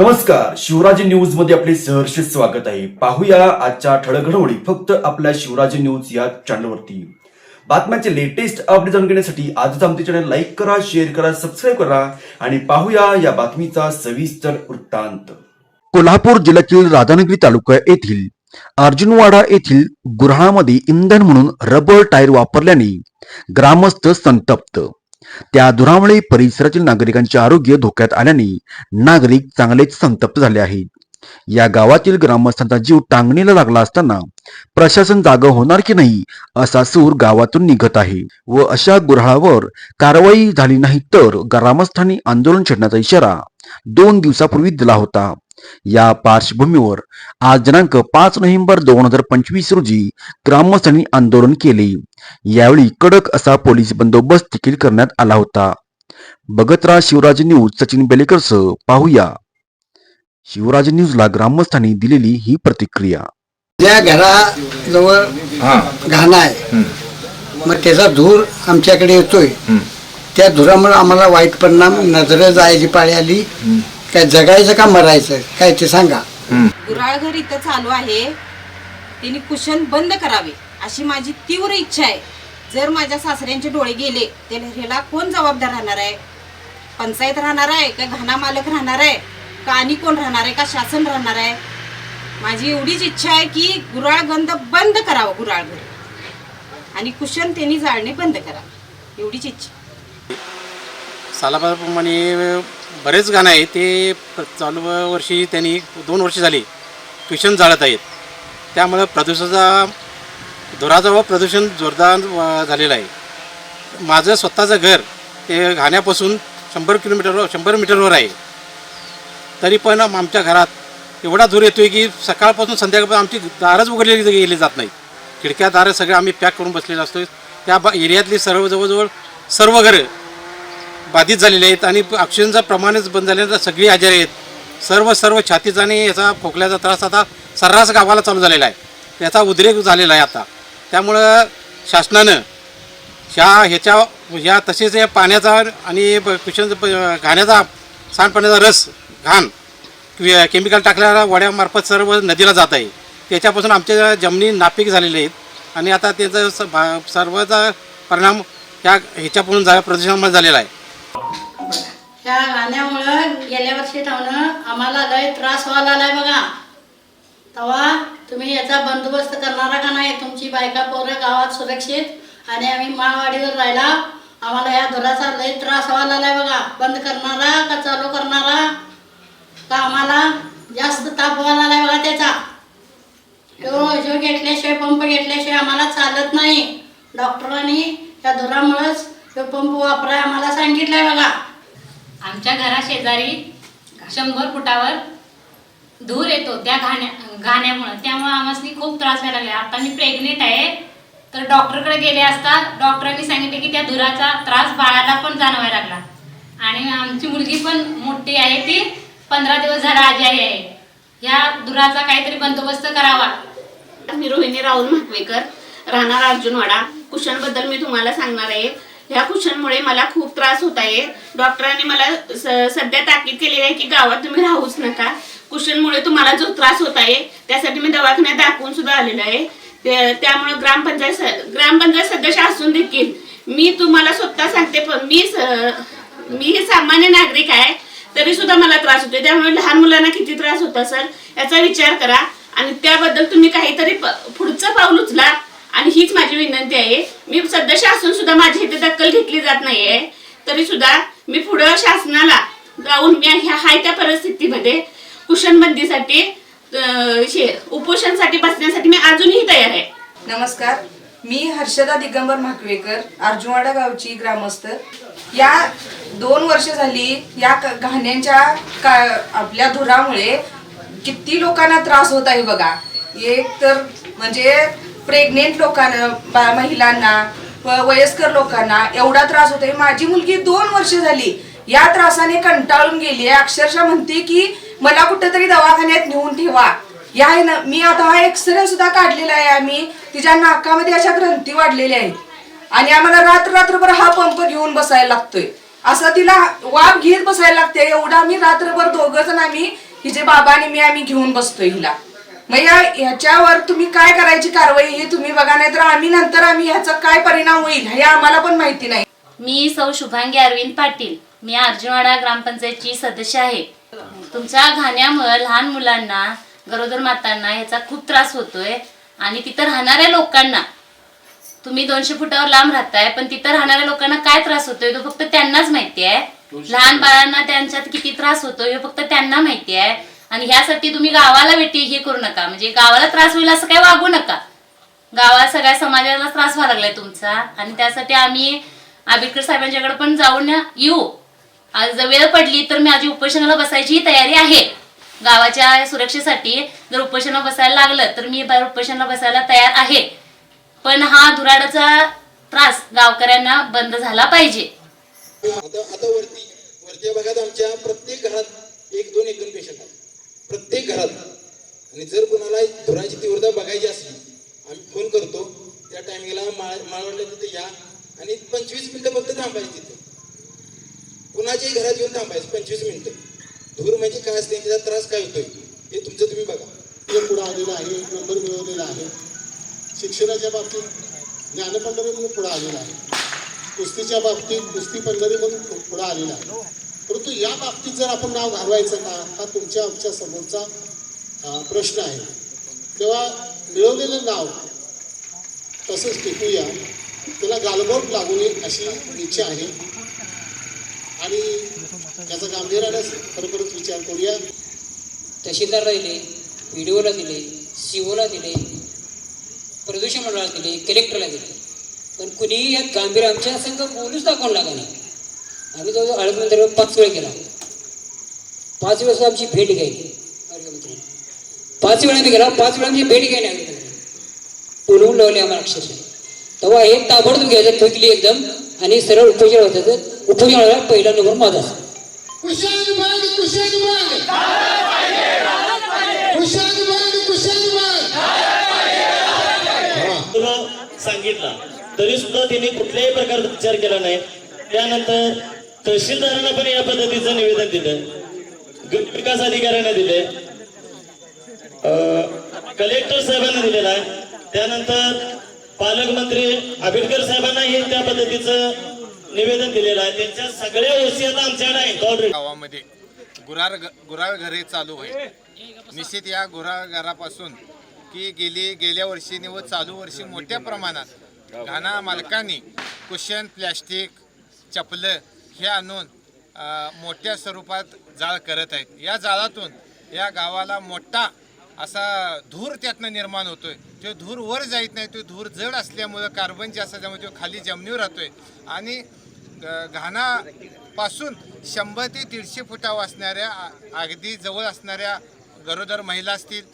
नमस्कार शिवराज न्यूजमध्ये आपले सहर्ष स्वागत आहे. पाहूया आजच्या ठळक फक्त आपल्या शिवराज न्यूज या चॅनलवरती बातम्यांचे लेटेस्ट अपडेट जाणून घेण्यासाठी आजच आमचे चॅनल लाईक करा शेअर करा सबस्क्राईब करा आणि पाहूया या बातमीचा सविस्तर वृत्तांत. कोल्हापूर जिल्ह्यातील राधानगरी तालुका येथील अर्जुनवाडा येथील गुऱ्हाळमध्ये इंधन म्हणून रबर टायर वापरल्याने ग्रामस्थ संतप्त. त्या धुरामुळे परिसरातील नागरिकांचे आरोग्य धोक्यात आल्याने नागरिक चांगलेच संतप्त झाले आहेत. या गावातील ग्रामस्थांचा जीव टांगणीला लागला असताना प्रशासन जागा होणार की नाही असा सूर गावातून निघत आहे व अशा गुऱ्हाळावर कारवाई झाली नाही तर ग्रामस्थांनी आंदोलन छेडण्याचा इशारा दोन दिवसापूर्वी दिला होता. या पार्श्वभूमीवर आज दिनांक पाच नोव्हेंबर दोन हजार पंचवीस रोजी ग्रामस्थांनी आंदोलन केले. यावेळी कडक असा पोलीस बंदोबस्त देखील करण्यात आला होता. बघत राहा शिवराज न्यूज सचिन बेलेकरसह पाहूया. शिवराज न्यूजला ग्रामस्थांनी दिलेली ही प्रतिक्रिया. त्या घराजवळ घाण आहे मग त्याचा धूर आमच्याकडे येतोय. त्या धुरामुळे आम्हाला वाईट परिणाम नजर जायची पाळी आली. काय जगायचं का मरायचं? काय ते सांगा. गुराळघर इथं चालू आहे. त्यांनी कुशन बंद करावे अशी माझी तीव्र इच्छा आहे. जर माझ्या सासऱ्यांचे डोळे गेले तर ह्याला कोण जबाबदार राहणार आहे? पंचायत राहणार आहे का घाणा मालक राहणार आहे? का आणि कोण राहणार आहे? का शासन राहणार आहे? माझी एवढीच इच्छा आहे की गुराळगंध बंद करावं गुराळघर आणि कुशन त्यांनी जाळणे बंद करावं. एवढीच इच्छा. सालाप्रमाणे बरेच गाणं आहे. ते चालू वर्षी त्यांनी दोन वर्ष झाली ट्युशन जाळत आहेत. त्यामुळं प्रदूषणाचा धुराचा व प्रदूषण जोरदार व- झालेलं आहे. माझं स्वतःचं घर ते घाण्यापासून शंभर किलोमीटरवर शंभर मीटरवर आहे. तरी पण आमच्या घरात एवढा धूर आहे की सकाळपासून संध्याकाळपर्यंत आमची दारच उघडलेली गेली जात नाही खिडक्या दारं सगळे आम्ही पॅक करून बसलेले असतो त्या बा एरियातली सर्व जवळजवळ सर्व घरं बाधित झालेले आहेत आणि ऑक्सिजनचं प्रमाणच बंद झालेलं सगळी आजारी आहेत. सर्व सर्व छातीचा आणि याचा खोकल्याचा त्रास आता सर्रास गावाला चालू झालेला आहे. याचा उद्रेक झालेला आहे आता. त्यामुळं शासनानं ह्या ह्याच्या ह्या तसेच या पाण्याचा आणि ब- कुशन घाण्याचा सांडपाण्याचा रस घाण केमिकल टाकलेल्या वड्यामार्फत सर्व नदीला जात आहे. त्याच्यापासून आमच्या जमिनी नापीक झालेल्या आहेत. आणि आता त्याचा स- भा- सर्वचा परिणाम ह्या ह्याच्यापासून झा प्रदूषणामुळे झालेला आहे. त्या गाण्यामुळं गेल्या वर्षी ठेवणं आम्हाला लय त्रास व्हायला आलाय बघा. तेव्हा तुम्ही याचा बंदोबस्त करणारा का नाही तुमची बायका पोरं गावात सुरक्षित आणि आम्ही माळवाडीवर राहिला आम्हाला या धुराचा लय त्रास व्हायला आलाय बघा. बंद करणारा का चालू करणारा? का आम्हाला जास्त ताप व्हायला आलाय बघा त्याचा. तो जो घेतल्याशिवाय पंप घेतल्याशिवाय आम्हाला चालत नाही. डॉक्टरांनी त्या धुरामुळंच तो पंप वापराय आम्हाला सांगितलंय बघा. आमच्या घरा शेजारी शंभर फुटावर धूर येतो त्या घाण्या घाण्यामुळं. त्यामुळं आम्हाला खूप त्रास व्हायला लागला आता मी प्रेग्नेंट आहे तर डॉक्टरकडे गेले असता डॉक्टरांनी सांगितले की त्या धुराचा त्रास बाळाला पण जाणवायला लागला. आणि आमची मुलगी पण मोठी आहे ती पंधरा दिवस झाला आजारी आहे. या धुराचा काहीतरी बंदोबस्त करावा. मी रोहिणी राहुल म्हाकवेकर राहणार अर्जुनवाडा. कुशनबद्दल मी तुम्हाला सांगणार आहे. ह्या कुशनमुळे मला खूप त्रास होत आहे. डॉक्टरांनी मला स- सध्या ताकीद केलेली आहे की गावात तुम्ही राहूच नका. कुशनमुळे तुम्हाला जो त्रास होत आहे त्यासाठी मी दवाखान्यात दाखवून सुद्धा आलेलो आहे. त्यामुळे ग्रामपंचायत ग्रामपंचायत सदस्य असून देखील मी तुम्हाला स्वतः सांगते पण मी मी सामान्य नागरिक आहे तरी सुद्धा मला त्रास होतो त्यामुळे लहान मुलांना किती त्रास होता सर याचा विचार करा. आणि त्याबद्दल तुम्ही काहीतरी प- पुढचं पाऊल उचला. आणि हीच माझी विनंती आहे. मी सध्या शासन सुद्धा माझी इथे दखल घेतली जात नाहीये. तरी सुद्धा मी पुढं शासनाला जाऊन मी ह्या हाय त्या परिस्थितीमध्ये कुशनबंदीसाठी अं, उपोषणसाठी बसण्यासाठी मी अजूनही तयार आहे. नमस्कार. मी हर्षदा दिगंबर म्हाकवेकर अर्जुनवाडा गावची ग्रामस्थ. या दोन वर्ष झाली या घाण्यांच्या का आपल्या धुरामुळे किती लोकांना त्रास होत आहे बघा. एक तर म्हणजे प्रेग्नेंट लोकांना महिलांना वयस्कर लोकांना एवढा त्रास होतोय. माझी मुलगी दोन वर्ष झाली. या त्रासाने कंटाळून गेली आहे. अक्षरशः म्हणते की मला कुठेतरी दवाखान्यात नेऊन ठेवा. या आहे ना मी आता हा एक्सरे सुद्धा काढलेला आहे आम्ही. तिच्या नाकामध्ये अशा ग्रंथी वाढलेल्या आहेत. आणि आम्हाला रात्र रात्रभर हा पंप घेऊन बसायला लागतोय. असं तिला वाफ घेत बसायला लागते. एवढा आम्ही रात्रभर दोघं जण आम्ही हिचे बाबा आणि मी आम्ही घेऊन बसतोय हिला. मग या ह्याच्यावर तुम्ही काय करायची कारवाई हे तुम्ही बघा नाही तर आम्ही नंतर आम्ही ह्याचा काय परिणाम होईल हे आम्हाला पण माहिती नाही. मी सौ शुभांगी अरविंद पाटील. मी अर्जुनवाडा ग्रामपंचायतची सदस्य आहे. तुमच्या घाण्यामुळे लहान मुलांना गरोदर मातांना ह्याचा खूप त्रास होतोय आणि तिथं राहणाऱ्या लोकांना. तुम्ही दोनशे फुटावर लांब राहताय पण तिथं राहणाऱ्या लोकांना काय त्रास होतोय? तो फक्त त्यांनाच माहिती आहे. लहान बाळांना त्यांच्यात किती त्रास होतोय हे फक्त त्यांना माहिती आहे. आणि ह्यासाठी तुम्ही गावाला भेटी हे करू नका. म्हणजे गावाला त्रास होईल असं काही वागू नका. गावाला सगळ्या समाजाला त्रास व्हायला लागलाय तुमचा. आणि त्यासाठी आम्ही आंबेडकर साहेबांच्याकडे पण जाऊन येऊ. आज जर वेळ पडली तर मी माझी उपोषणाला बसायची तयारी आहे. गावाच्या सुरक्षेसाठी जर उपोषणाला बसायला लागलं तर मी उपोषणाला बसायला तयार आहे. पण हा धुराडाचा त्रास गावकऱ्यांना बंद झाला पाहिजे. आता आता वरती वरच्या आमच्या प्रत्येक घरात एक दोन एक दोन पेशंट आहेत. प्रत्येक घरात आणि जर कोणाला धुराची तीव्रता बघायची असली आम्ही फोन करतो त्या टायमिंगला माळ माळवडला तिथे या आणि पंचवीस मिनटं फक्त थांबायची तिथे. कुणाच्याही घरात येऊन थांबायचं पंचवीस मिनटं. धूर म्हणजे काय असते त्याचा त्रास काय होतोय हे तुमचं तुम्ही बघा. पुढे आलेला आहे एक नंबर मिळवलेला आहे. शिक्षणाच्या बाबतीत ज्ञानपंढरी म्हणून पुढे आलेला आहे. कुस्तीच्या बाबतीत कुस्ती पंढरी म्हणून पुढे आलेला आहे. परंतु या बाबतीत जर आपण नाव घालवायचं का हा तुमच्या आमच्या समोरचा प्रश्न आहे. तेव्हा मिळवलेलं नाव तसंच टिकूया त्याला गालबोट लागू नये अशी इच्छा आहे. आणि त्याचा गांभीर्याने खरोखरच विचार करूया. तहसीलदारला दिले व्हिडिओला दिले सी ओला दिले प्रदूषण मंडळाला दिले कलेक्टरला दिले. पण कुणीही यात गांभीर्य आमच्या संघ बोलूच दाखवून लागा नाही. आम्ही जवळजवळ आळंदीमध्ये पाच वेळ केला पाच वेळेस आमची भेट घ्यायची आरोग्यमंत्री पाच वेळा आम्ही गेला. पाच वेळा आमची भेट घ्यायला आरोग्यमंत्री बोलवून लावले आम्हाला अक्षरशः. तेव्हा हे ताबडतोब घ्यायचं ठोकली एकदम. आणि सरळ उपोषण होतं उपोषणाला पहिला नंबर माझा. सांगितला. तरी सुद्धा त्यांनी कुठल्याही प्रकारचा विचार केला नाही. त्यानंतर तहसीलदारांना पण या पद्धतीचं निवेदन दिलं. गट विकास अधिकाऱ्यांना दिले. कलेक्टर साहेबांना दिलेला. आहे त्यानंतर पालकमंत्री आंबेडकर साहेबांना हे त्या पद्धतीचं निवेदन दिलेलं आहे. त्यांच्या सगळ्या गोष्टी आता आमच्याकडे आहेत. ऑलरेडी गावामध्ये गुरार गुराळ घरे चालू होईल निश्चित या गुराळ घरापासून की गेली गेल्या वर्षी व चालू वर्षी मोठ्या प्रमाणात घाणा मालकांनी कुशन प्लॅस्टिक चपलं हे आणून मोठ्या स्वरूपात जाळ करत आहेत. या जाळातून या गावाला मोठा असा धूर त्यातनं निर्माण होतोय. तो धूर वर जात नाही तो धूर जड असल्यामुळं कार्बन जास्त त्यामुळे तो खाली जमिनीवर राहतोय. आणि घाणापासून शंभर ते दीडशे फुटावर असणाऱ्या अगदी जवळ असणाऱ्या गरोदर महिला असतील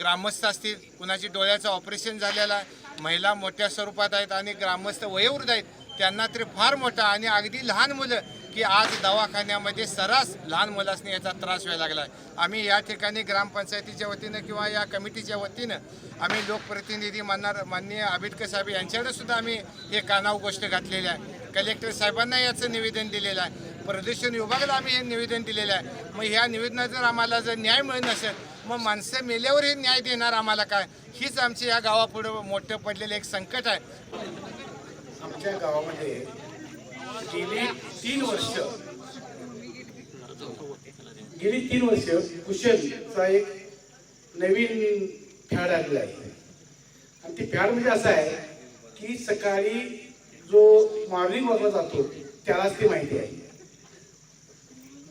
ग्रामस्थ असतील कुणाची डोळ्याचं ऑपरेशन झालेलं आहे महिला मोठ्या स्वरूपात आहेत आणि ग्रामस्थ वयोवृद्ध आहेत त्यांना तरी फार मोठा आणि अगदी लहान मुलं की आज दवाखान्यामध्ये सरास लहान मुलांनी याचा त्रास व्हायला लागला आहे आम्ही या ठिकाणी ग्रामपंचायतीच्या वतीनं किंवा या कमिटीच्या वतीनं आम्ही लोकप्रतिनिधी मानणार माननीय आंबेडकर साहेब यांच्याकडे सुद्धा आम्ही हे कानाव गोष्ट घातलेली आहे. कलेक्टर साहेबांना याचं निवेदन दिलेलं आहे. प्रदूषण विभागाला आम्ही हे निवेदन दिलेलं आहे. मग ह्या निवेदनात जर आम्हाला जर न्याय मिळत नसेल मग माणसं मेल्यावर हे न्याय देणार आम्हाला काय? हीच आमची या गावापुढं मोठं पडलेलं एक संकट आहे. आमच्या गावामध्ये गेली तीन वर्ष. गेली तीन वर्ष कुशलचा एक नवीन फॅड आलेला आहे. आणि ते फॅड म्हणजे असं आहे की सकाळी जो मॉर्निंग वॉकला जातो त्यालाच ती माहिती आहे.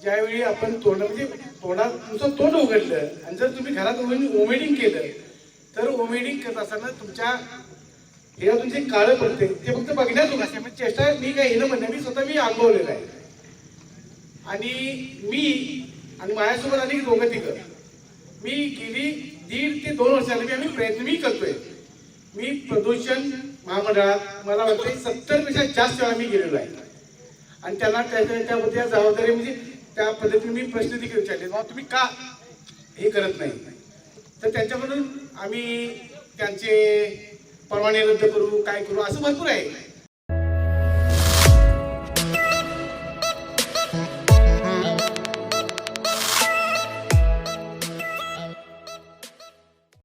ज्यावेळी आपण तोंड म्हणजे तोंडात तुमचं तोंड उघडलं आणि जर तुम्ही घरात ओमेडिंग केलं तर ओमेडिंग करत असताना तुमच्या हे तुमचे काळं पडते ते फक्त बघण्याजोगं असते. म्हणजे चेष्टा मी काय येणं म्हणणं मी स्वतः मी अनुभवलेलं आहे. आणि मी आणि माझ्यासोबत अनेक दोघं तिघं मी गेली दीड ते दोन वर्षांनी मी आम्ही प्रयत्न मी करतोय. मी प्रदूषण महामंडळात मला वाटतं सत्तरपेक्षा जास्त वेळा मी गेलेलो आहे. आणि त्यांना त्याच्या त्याबद्दल जबाबदारी म्हणजे त्या पद्धतीने मी प्रश्न देखील विचारले. बाबा तुम्ही का हे करत नाही? तर त्यांच्याकडून आम्ही त्यांचे परवाने रद्द करू काय करू असं भरपूर आहे.